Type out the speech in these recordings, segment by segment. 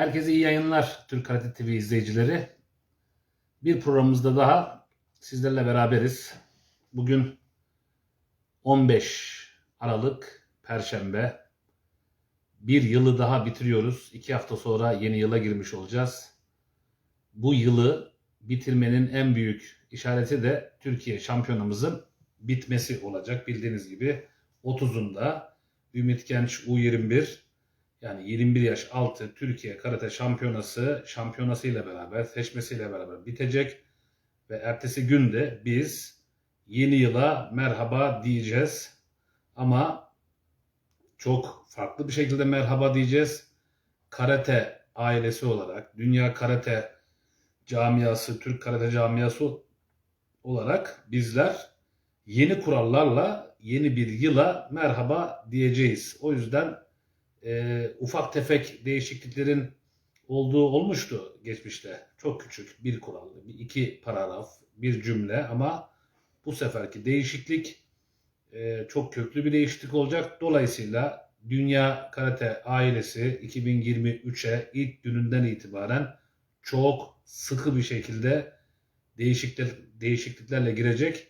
Herkese iyi yayınlar Türk Karate TV izleyicileri. Bir programımızda daha sizlerle beraberiz. Bugün 15 Aralık Perşembe. Bir yılı daha bitiriyoruz. İki hafta sonra yeni yıla girmiş olacağız. Bu yılı bitirmenin en büyük işareti de Türkiye şampiyonamızın bitmesi olacak. Bildiğiniz gibi 30'unda Ümit Genç U21 yani 21 yaş altı Türkiye Karate Şampiyonası şampiyonasıyla beraber, seçmesiyle beraber bitecek. Ve ertesi günde biz yeni yıla merhaba diyeceğiz. Ama çok farklı bir şekilde merhaba diyeceğiz. Karate ailesi olarak, dünya karate camiası, Türk karate camiası olarak bizler yeni kurallarla yeni bir yıla merhaba diyeceğiz. O yüzden e, ufak tefek değişikliklerin olduğu olmuştu geçmişte. Çok küçük bir kural, iki paragraf, bir cümle ama bu seferki değişiklik e, çok köklü bir değişiklik olacak. Dolayısıyla Dünya Karate ailesi 2023'e ilk gününden itibaren çok sıkı bir şekilde değişiklikler, değişikliklerle girecek.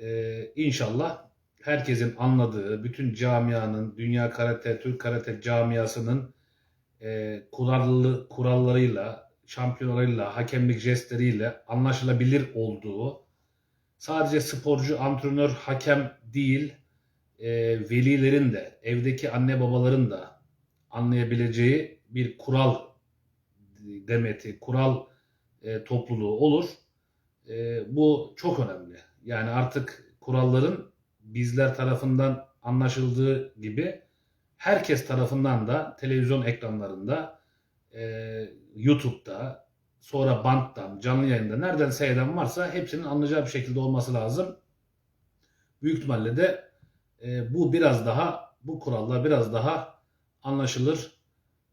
E, inşallah herkesin anladığı, bütün camianın, dünya karate, Türk karate camiasının e, kurallı kurallarıyla, şampiyonalarıyla, hakemlik jestleriyle anlaşılabilir olduğu, sadece sporcu, antrenör, hakem değil, e, velilerin de, evdeki anne babaların da anlayabileceği bir kural demeti, kural e, topluluğu olur. E, bu çok önemli. Yani artık kuralların bizler tarafından anlaşıldığı gibi herkes tarafından da televizyon ekranlarında, e, YouTube'da, sonra banttan, canlı yayında nereden seyreden varsa hepsinin anlayacağı bir şekilde olması lazım. Büyük ihtimalle de e, bu biraz daha, bu kurallar biraz daha anlaşılır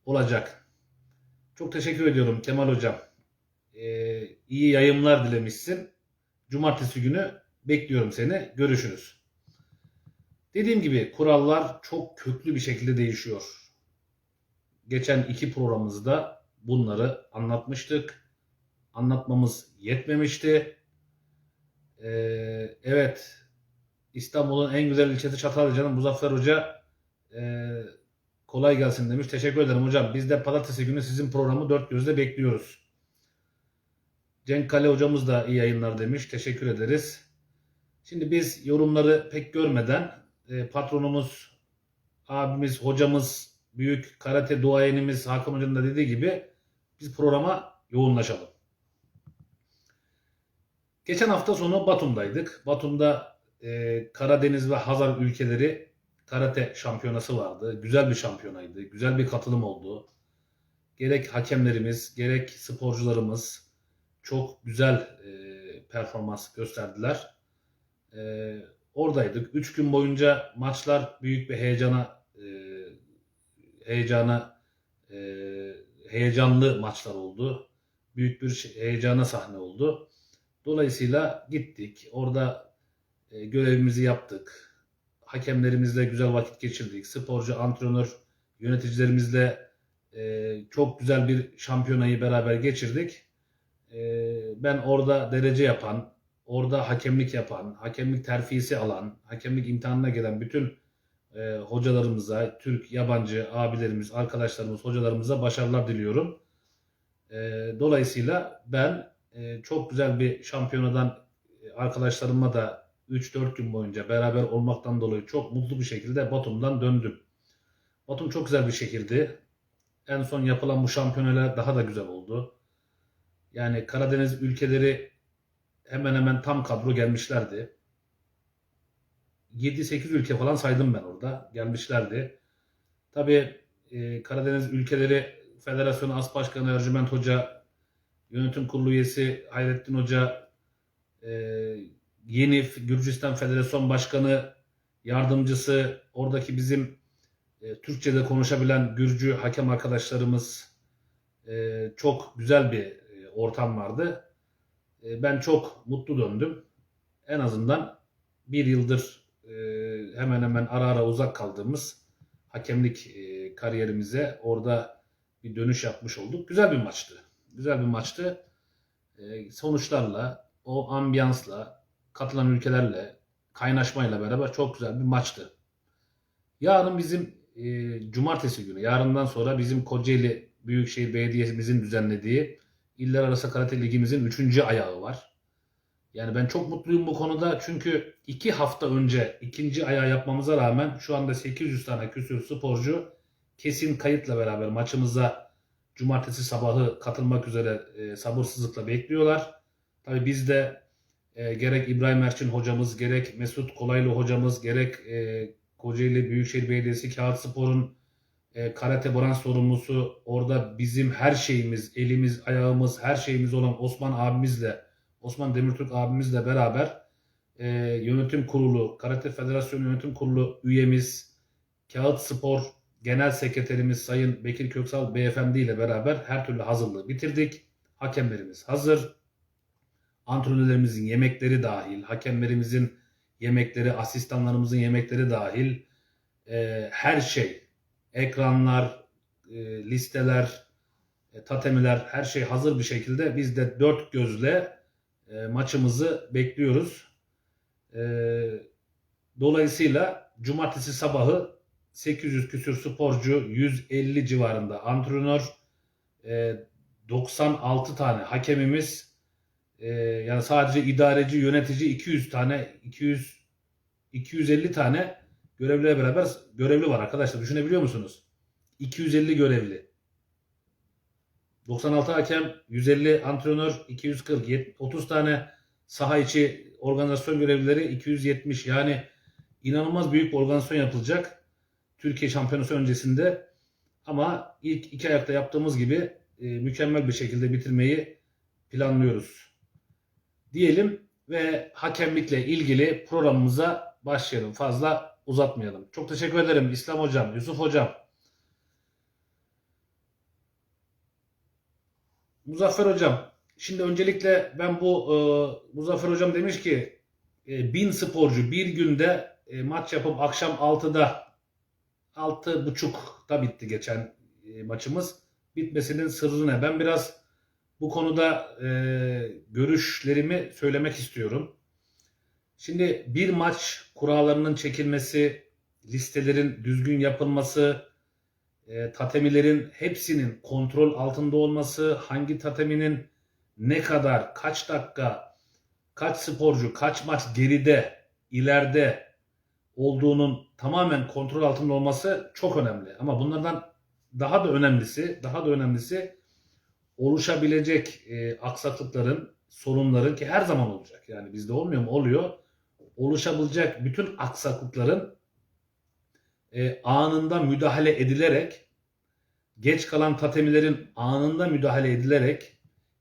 olacak. Çok teşekkür ediyorum Kemal Hocam. E, iyi yayınlar dilemişsin. Cumartesi günü bekliyorum seni. Görüşürüz. Dediğim gibi kurallar çok köklü bir şekilde değişiyor. Geçen iki programımızda bunları anlatmıştık. Anlatmamız yetmemişti. Ee, evet, İstanbul'un en güzel ilçesi Çatalca'nın Muzaffer Hoca e, kolay gelsin demiş. Teşekkür ederim hocam. Biz de pazartesi günü sizin programı dört gözle bekliyoruz. Cenk Kale hocamız da iyi yayınlar demiş. Teşekkür ederiz. Şimdi biz yorumları pek görmeden e, patronumuz, abimiz, hocamız, büyük karate duayenimiz Hakan Hoca'nın da dediği gibi biz programa yoğunlaşalım. Geçen hafta sonu Batum'daydık. Batum'da e, Karadeniz ve Hazar ülkeleri karate şampiyonası vardı. Güzel bir şampiyonaydı. Güzel bir katılım oldu. Gerek hakemlerimiz, gerek sporcularımız çok güzel e, performans gösterdiler. E, oradaydık. Üç gün boyunca maçlar büyük bir heyecana e, heyecana e, heyecanlı maçlar oldu. Büyük bir şey- heyecana sahne oldu. Dolayısıyla gittik. Orada e, görevimizi yaptık. Hakemlerimizle güzel vakit geçirdik. Sporcu, antrenör, yöneticilerimizle e, çok güzel bir şampiyonayı beraber geçirdik. E, ben orada derece yapan, orada hakemlik yapan, hakemlik terfisi alan, hakemlik imtihanına gelen bütün e, hocalarımıza, Türk, yabancı abilerimiz, arkadaşlarımız, hocalarımıza başarılar diliyorum. E, dolayısıyla ben e, çok güzel bir şampiyonadan e, arkadaşlarımla da 3-4 gün boyunca beraber olmaktan dolayı çok mutlu bir şekilde Batum'dan döndüm. Batum çok güzel bir şehirdi. En son yapılan bu şampiyonalar daha da güzel oldu. Yani Karadeniz ülkeleri hemen hemen tam kadro gelmişlerdi. 7-8 ülke falan saydım ben orada. Gelmişlerdi. Tabii e, Karadeniz ülkeleri Federasyonu As Başkanı Ercüment Hoca, Yönetim Kurulu üyesi Hayrettin Hoca, e, yeni Gürcistan Federasyon Başkanı yardımcısı, oradaki bizim e, Türkçe'de konuşabilen Gürcü hakem arkadaşlarımız e, çok güzel bir e, ortam vardı. E, ben çok mutlu döndüm. En azından bir yıldır e, hemen hemen ara ara uzak kaldığımız hakemlik e, kariyerimize orada bir dönüş yapmış olduk. Güzel bir maçtı. Güzel bir maçtı. Sonuçlarla, o ambiyansla, katılan ülkelerle, kaynaşmayla beraber çok güzel bir maçtı. Yarın bizim cumartesi günü, yarından sonra bizim Kocaeli Büyükşehir Belediye'mizin düzenlediği İller Arası Karate Ligimizin 3. ayağı var. Yani ben çok mutluyum bu konuda çünkü iki hafta önce ikinci ayağı yapmamıza rağmen şu anda 800 tane küsür sporcu kesin kayıtla beraber maçımıza cumartesi sabahı katılmak üzere e, sabırsızlıkla bekliyorlar. Tabii biz de e, gerek İbrahim Erçin hocamız, gerek Mesut Kolaylı hocamız, gerek e, Kocaeli Büyükşehir Belediyesi Kağıt Spor'un e, karate branş sorumlusu orada bizim her şeyimiz, elimiz, ayağımız, her şeyimiz olan Osman abimizle, Osman Demirtürk abimizle beraber e, yönetim kurulu, Karate Federasyonu Yönetim Kurulu üyemiz, Kağıt Spor Genel Sekreterimiz Sayın Bekir Köksal Beyefendi ile beraber her türlü hazırlığı bitirdik. Hakemlerimiz hazır. Antrenörlerimizin yemekleri dahil, hakemlerimizin yemekleri, asistanlarımızın yemekleri dahil e, her şey, ekranlar, e, listeler, e, tatemiler her şey hazır bir şekilde biz de dört gözle e, maçımızı bekliyoruz. E, dolayısıyla cumartesi sabahı 800 küsür sporcu, 150 civarında antrenör, e, 96 tane hakemimiz, e, yani sadece idareci, yönetici 200 tane, 200 250 tane görevliyle beraber görevli var arkadaşlar. Düşünebiliyor musunuz? 250 görevli. 96 hakem, 150 antrenör, 240, 70, 30 tane saha içi organizasyon görevlileri, 270. Yani inanılmaz büyük bir organizasyon yapılacak. Türkiye Şampiyonası öncesinde. Ama ilk iki ayakta yaptığımız gibi e, mükemmel bir şekilde bitirmeyi planlıyoruz. Diyelim ve hakemlikle ilgili programımıza başlayalım. Fazla uzatmayalım. Çok teşekkür ederim İslam Hocam, Yusuf Hocam. Muzaffer Hocam, şimdi öncelikle ben bu e, Muzaffer Hocam demiş ki e, bin sporcu bir günde e, maç yapıp akşam 6'da 6.30'da bitti geçen e, maçımız. Bitmesinin sırrı ne? Ben biraz bu konuda e, görüşlerimi söylemek istiyorum. Şimdi bir maç kurallarının çekilmesi, listelerin düzgün yapılması, e, tatemilerin hepsinin kontrol altında olması, hangi tateminin ne kadar, kaç dakika, kaç sporcu, kaç maç geride, ileride olduğunun tamamen kontrol altında olması çok önemli. Ama bunlardan daha da önemlisi, daha da önemlisi oluşabilecek e, aksaklıkların, sorunların ki her zaman olacak. Yani bizde olmuyor mu? Oluyor. Oluşabilecek bütün aksaklıkların e, anında müdahale edilerek geç kalan tatemilerin anında müdahale edilerek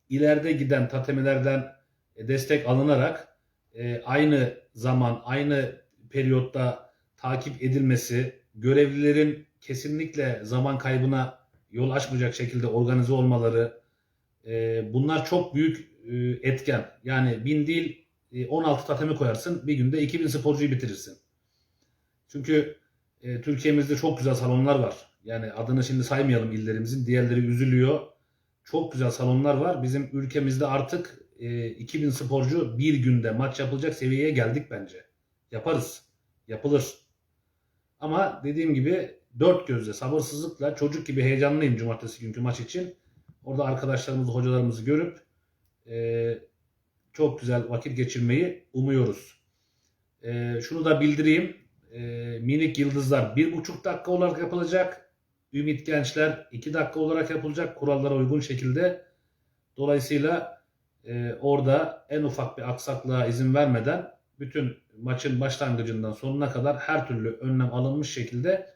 ileride giden tatemilerden e, destek alınarak e, aynı zaman, aynı periyotta takip edilmesi, görevlilerin kesinlikle zaman kaybına yol açmayacak şekilde organize olmaları, e, bunlar çok büyük e, etken. Yani bin değil 16 tatemi koyarsın, bir günde 2000 sporcuyu bitirirsin. Çünkü e, Türkiye'mizde çok güzel salonlar var. Yani adını şimdi saymayalım illerimizin, diğerleri üzülüyor. Çok güzel salonlar var. Bizim ülkemizde artık e, 2000 sporcu bir günde maç yapılacak seviyeye geldik bence. Yaparız. Yapılır. Ama dediğim gibi dört gözle sabırsızlıkla çocuk gibi heyecanlıyım cumartesi günkü maç için. Orada arkadaşlarımızı, hocalarımızı görüp e, çok güzel vakit geçirmeyi umuyoruz. E, şunu da bildireyim. E, minik yıldızlar bir buçuk dakika olarak yapılacak. Ümit Gençler iki dakika olarak yapılacak kurallara uygun şekilde. Dolayısıyla e, orada en ufak bir aksaklığa izin vermeden bütün maçın başlangıcından sonuna kadar her türlü önlem alınmış şekilde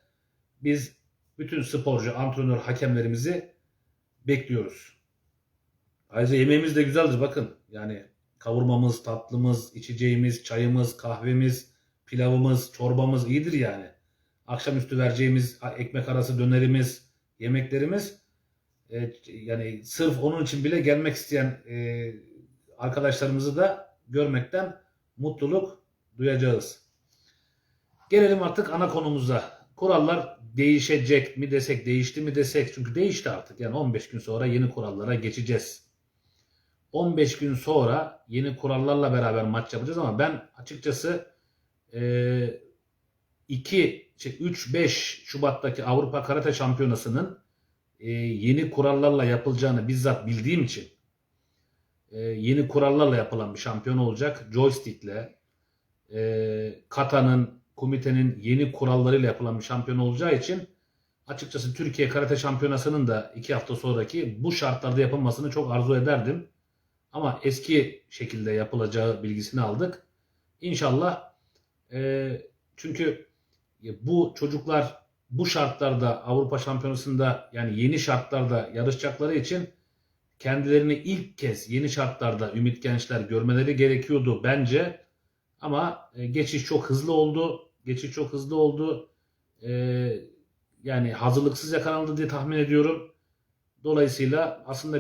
biz bütün sporcu, antrenör, hakemlerimizi bekliyoruz. Ayrıca yemeğimiz de güzeldir bakın. Yani kavurmamız, tatlımız, içeceğimiz, çayımız, kahvemiz, pilavımız, çorbamız iyidir yani. Akşamüstü vereceğimiz ekmek arası dönerimiz, yemeklerimiz e, yani sırf onun için bile gelmek isteyen e, arkadaşlarımızı da görmekten mutluluk duyacağız. Gelelim artık ana konumuza. Kurallar değişecek mi desek, değişti mi desek. Çünkü değişti artık. Yani 15 gün sonra yeni kurallara geçeceğiz. 15 gün sonra yeni kurallarla beraber maç yapacağız ama ben açıkçası e, 2 şey 3-5 Şubat'taki Avrupa Karate Şampiyonası'nın e, yeni kurallarla yapılacağını bizzat bildiğim için e, yeni kurallarla yapılan bir şampiyon olacak. Joystick'le e, katanın, komitenin yeni kurallarıyla yapılan bir şampiyon olacağı için açıkçası Türkiye Karate Şampiyonası'nın da iki hafta sonraki bu şartlarda yapılmasını çok arzu ederdim. Ama eski şekilde yapılacağı bilgisini aldık. İnşallah e, çünkü bu çocuklar bu şartlarda Avrupa Şampiyonası'nda yani yeni şartlarda yarışacakları için kendilerini ilk kez yeni şartlarda Ümit Gençler görmeleri gerekiyordu bence. Ama e, geçiş çok hızlı oldu. Geçiş çok hızlı oldu. E, yani hazırlıksız yakalandı diye tahmin ediyorum. Dolayısıyla aslında